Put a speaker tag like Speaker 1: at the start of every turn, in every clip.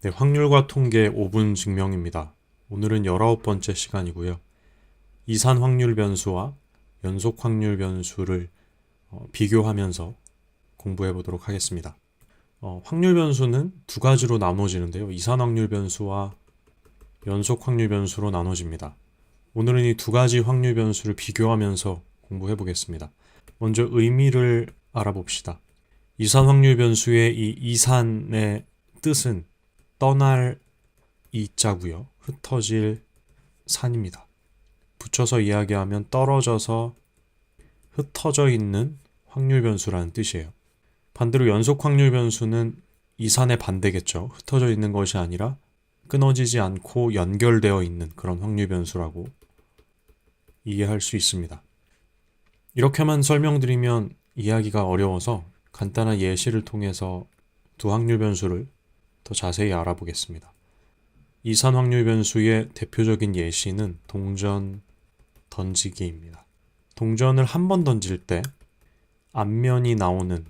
Speaker 1: 네, 확률과 통계 5분 증명입니다. 오늘은 19번째 시간이고요. 이산 확률 변수와 연속 확률 변수를 어, 비교하면서 공부해 보도록 하겠습니다. 어, 확률 변수는 두 가지로 나눠지는데요. 이산 확률 변수와 연속 확률 변수로 나눠집니다. 오늘은 이 두 가지 확률 변수를 비교하면서 공부해 보겠습니다. 먼저 의미를 알아봅시다. 이산 확률 변수의 이 이산의 뜻은 떠날 이자고요. 흩어질 산입니다. 붙여서 이야기하면 떨어져서 흩어져 있는 확률 변수라는 뜻이에요. 반대로 연속 확률 변수는 이 산의 반대겠죠. 흩어져 있는 것이 아니라 끊어지지 않고 연결되어 있는 그런 확률 변수라고 이해할 수 있습니다. 이렇게만 설명드리면 이야기가 어려워서 간단한 예시를 통해서 두 확률 변수를 더 자세히 알아보겠습니다. 이산 확률 변수의 대표적인 예시는 동전 던지기입니다. 동전을 한 번 던질 때 앞면이 나오는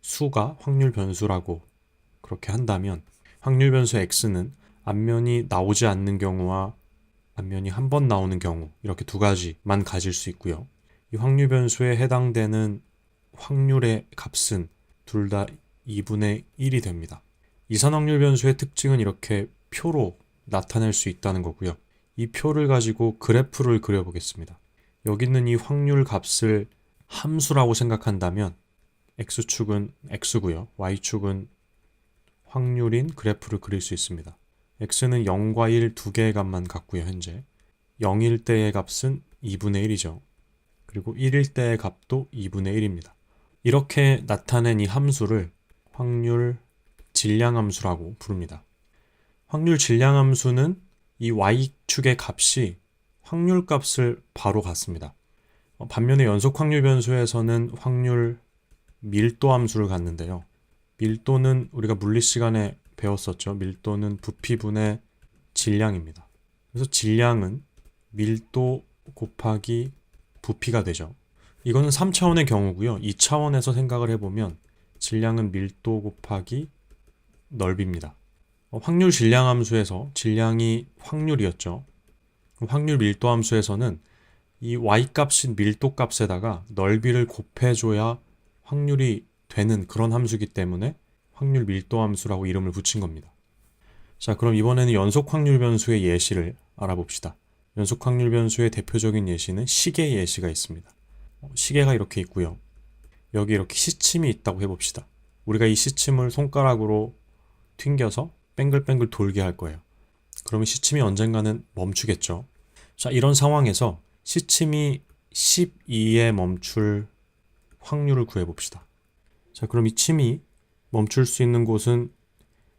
Speaker 1: 수가 확률 변수라고 그렇게 한다면 확률 변수 x는 앞면이 나오지 않는 경우와 앞면이 한 번 나오는 경우 이렇게 두 가지만 가질 수 있고요. 이 확률 변수에 해당되는 확률의 값은 둘 다 2분의 1이 됩니다. 이산 확률 변수의 특징은 이렇게 표로 나타낼 수 있다는 거고요. 이 표를 가지고 그래프를 그려보겠습니다. 여기 있는 이 확률 값을 함수라고 생각한다면 x축은 x고요. y축은 확률인 그래프를 그릴 수 있습니다. x는 0과 1 두 개의 값만 갖고요, 현재. 0일 때의 값은 2분의 1이죠. 그리고 1일 때의 값도 2분의 1입니다. 이렇게 나타낸 이 함수를 확률 질량 함수라고 부릅니다. 확률 질량 함수는 이 y축의 값이 확률 값을 바로 갖습니다. 어, 반면에 연속 확률 변수에서는 확률 밀도 함수를 갖는데요. 밀도는 우리가 물리 시간에 배웠었죠. 밀도는 부피분의 질량입니다. 그래서 질량은 밀도 곱하기 부피가 되죠. 이거는 3차원의 경우고요. 2차원에서 생각을 해보면 질량은 밀도 곱하기 넓입니다. 어, 확률 질량 함수에서 질량이 확률이었죠. 확률 밀도 함수에서는 이 y 값인 밀도 값에다가 넓이를 곱해줘야 확률이 되는 그런 함수기 때문에 확률 밀도 함수라고 이름을 붙인 겁니다. 자, 그럼 이번에는 연속 확률 변수의 예시를 알아봅시다. 연속 확률 변수의 대표적인 예시는 시계 예시가 있습니다. 어, 시계가 이렇게 있고요. 여기 이렇게 시침이 있다고 해봅시다. 우리가 이 시침을 손가락으로 튕겨서 뱅글뱅글 돌게 할 거예요. 그러면 시침이 언젠가는 멈추겠죠. 자, 이런 상황에서 시침이 12에 멈출 확률을 구해 봅시다. 자, 그럼 이 침이 멈출 수 있는 곳은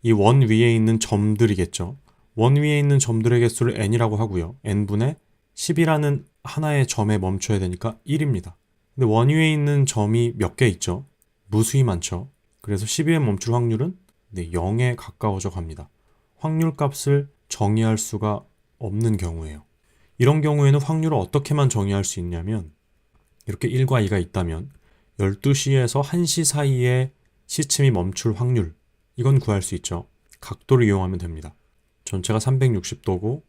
Speaker 1: 이 원 위에 있는 점들이겠죠. 원 위에 있는 점들의 개수를 n이라고 하고요. n분의 10이라는 하나의 점에 멈춰야 되니까 1입니다. 근데 원 위에 있는 점이 몇 개 있죠? 무수히 많죠. 그래서 12에 멈출 확률은 네, 0에 가까워져 갑니다. 확률 값을 정의할 수가 없는 경우예요. 이런 경우에는 확률을 어떻게만 정의할 수 있냐면 이렇게 1과 2가 있다면 12시에서 1시 사이에 시침이 멈출 확률 이건 구할 수 있죠. 각도를 이용하면 됩니다. 전체가 360도고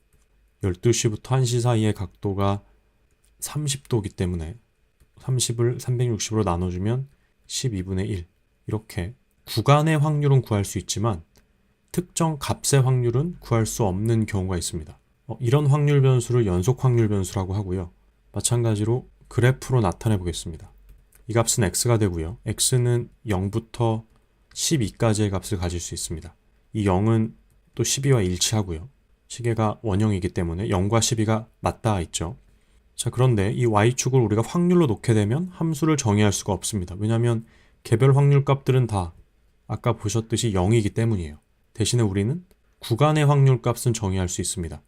Speaker 1: 12시부터 1시 사이의 각도가 30도이기 때문에 30을 360으로 나눠주면 12분의 1 이렇게 구간의 확률은 구할 수 있지만 특정 값의 확률은 구할 수 없는 경우가 있습니다. 어, 이런 확률 변수를 연속 확률 변수라고 하고요. 마찬가지로 그래프로 나타내 보겠습니다. 이 값은 x가 되고요. x는 0부터 12까지의 값을 가질 수 있습니다. 이 0은 또 12와 일치하고요. 시계가 원형이기 때문에 0과 12가 맞닿아 있죠. 자, 그런데 이 y축을 우리가 확률로 놓게 되면 함수를 정의할 수가 없습니다. 왜냐하면 개별 확률 값들은 다 아까 보셨듯이 0이기 때문이에요. 대신에 우리는 구간의 확률 값은 정의할 수 있습니다.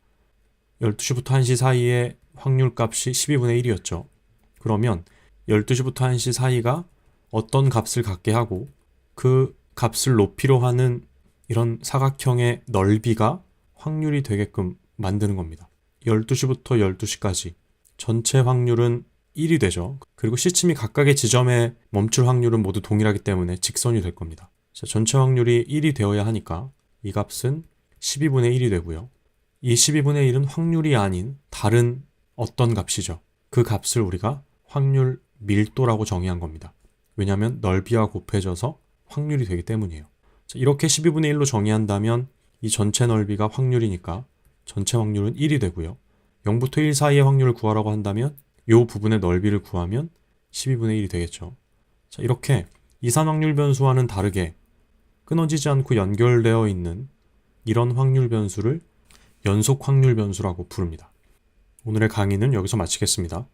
Speaker 1: 12시부터 1시 사이의 확률 값이 12분의 1이었죠. 그러면 12시부터 1시 사이가 어떤 값을 갖게 하고 그 값을 높이려 하는 이런 사각형의 넓이가 확률이 되게끔 만드는 겁니다. 12시부터 12시까지 전체 확률은 1이 되죠. 그리고 시침이 각각의 지점에 멈출 확률은 모두 동일하기 때문에 직선이 될 겁니다. 자, 전체 확률이 1이 되어야 하니까 이 값은 12분의 1이 되고요. 이 12분의 1은 확률이 아닌 다른 어떤 값이죠. 그 값을 우리가 확률 밀도라고 정의한 겁니다. 왜냐하면 넓이와 곱해져서 확률이 되기 때문이에요. 자, 이렇게 12분의 1로 정의한다면 이 전체 넓이가 확률이니까 전체 확률은 1이 되고요. 0부터 1 사이의 확률을 구하라고 한다면 이 부분의 넓이를 구하면 12분의 1이 되겠죠. 자, 이렇게 이산 확률 변수와는 다르게 끊어지지 않고 연결되어 있는 이런 확률 변수를 연속 확률 변수라고 부릅니다. 오늘의 강의는 여기서 마치겠습니다.